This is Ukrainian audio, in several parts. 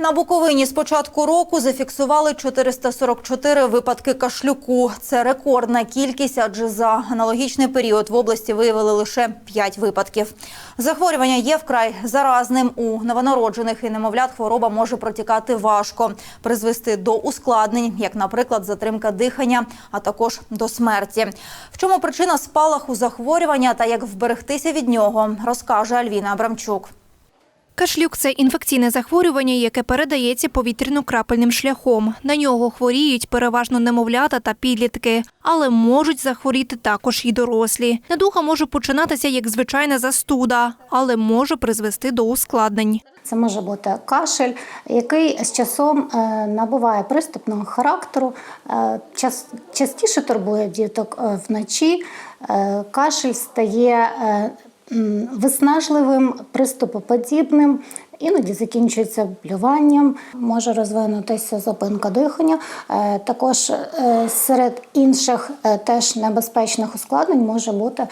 На Буковині з початку року зафіксували 444 випадки кашлюку. Це рекордна кількість, адже за аналогічний період в області виявили лише 5 випадків. Захворювання є вкрай заразним. У новонароджених і немовлят хвороба може протікати важко, призвести до ускладнень, як, наприклад, затримка дихання, а також до смерті. В чому причина спалаху захворювання та як вберегтися від нього, розкаже Альвіна Абрамчук. Кашлюк це інфекційне захворювання, яке передається повітряно-крапельним шляхом. На нього хворіють переважно немовлята та підлітки, але можуть захворіти також і дорослі. Недуга може починатися як звичайна застуда, але може призвести до ускладнень. Це може бути кашель, який з часом е, набуває приступного характеру, е, частіше турбує діток е, вночі. Кашель стає виснажливим, приступоподібним, іноді закінчується блюванням, може розвинутися зупинка дихання. Е, Також е, серед інших е, теж небезпечних ускладнень може бути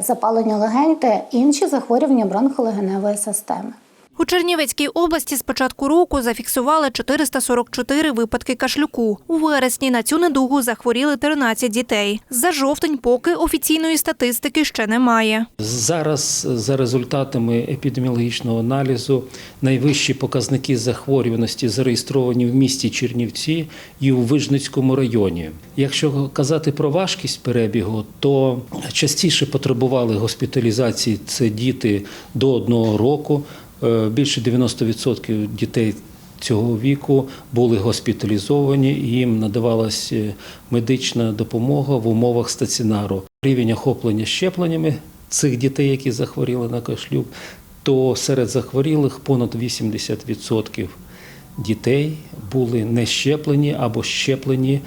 запалення легень та інші захворювання бронхолегеневої системи. У Чернівецькій області з початку року зафіксували 444 випадки кашлюку. У вересні на цю недугу захворіли 13 дітей. За жовтень поки офіційної статистики ще немає. Зараз за результатами епідеміологічного аналізу найвищі показники захворюваності зареєстровані в місті Чернівці і у Вижницькому районі. Якщо казати про важкість перебігу, то частіше потребували госпіталізації це діти до одного року. Е, Більше 90% дітей цього віку були госпіталізовані, і їм надавалася медична допомога в умовах стаціонару. Рівень охоплення щепленнями цих дітей, які захворіли на кашлюк, то серед захворілих понад 80% дітей були не щеплені або щеплені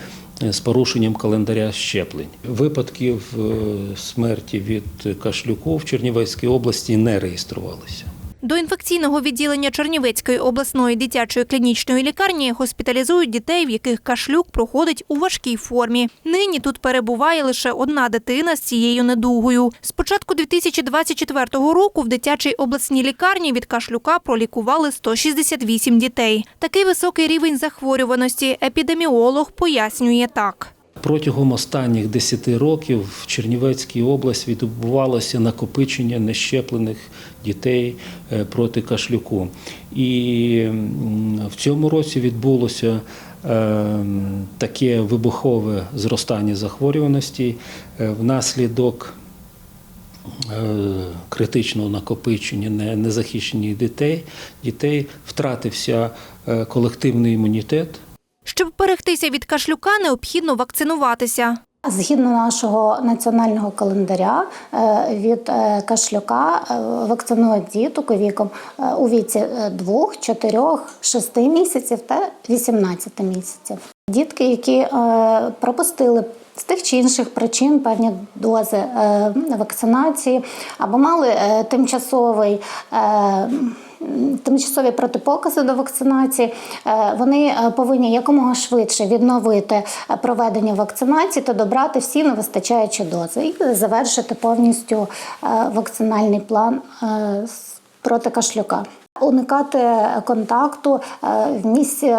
е, з порушенням календаря щеплень. Випадків е, смерті від кашлюку в Чернівецькій області не реєструвалися. До інфекційного відділення Чернівецької обласної дитячої клінічної лікарні госпіталізують дітей, в яких кашлюк проходить у важкій формі. Нині тут перебуває лише одна дитина з цією недугою. З початку 2024 року в дитячій обласній лікарні від кашлюка пролікували 168 дітей. Такий високий рівень захворюваності епідеміолог пояснює так. Протягом останніх 10 років в Чернівецькій області відбувалося накопичення нещеплених дітей е, проти кашлюку. І в цьому році відбулося е, таке вибухове зростання захворюваності е, внаслідок критичного накопичення не- незахищених дітей. Дітей втратився колективний імунітет. Щоб берегтися від кашлюка, необхідно вакцинуватися. Згідно нашого національного календаря е, від е, кашлюка е, вакцинують діток віком у віці 2, 4, 6 місяців та 18 місяців. Дітки, які пропустили з тих чи інших причин певні дози вакцинації або мали тимчасовий. Тимчасові протипокази до вакцинації Е, вони е, повинні якомога швидше відновити е, проведення вакцинації та добрати всі невистачаючі дози і завершити повністю вакцинальний план проти кашлюка. Уникати контакту в місці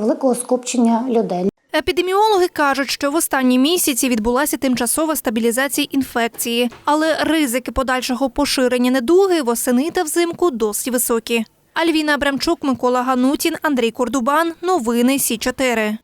великого скупчення людей. Епідеміологи кажуть, що в останні місяці відбулася тимчасова стабілізація інфекції, але ризики подальшого поширення недуги восени та взимку досить високі. Альвіна Абрамчук, Микола Ганутін, Андрій Кордубан. Новини Сі 4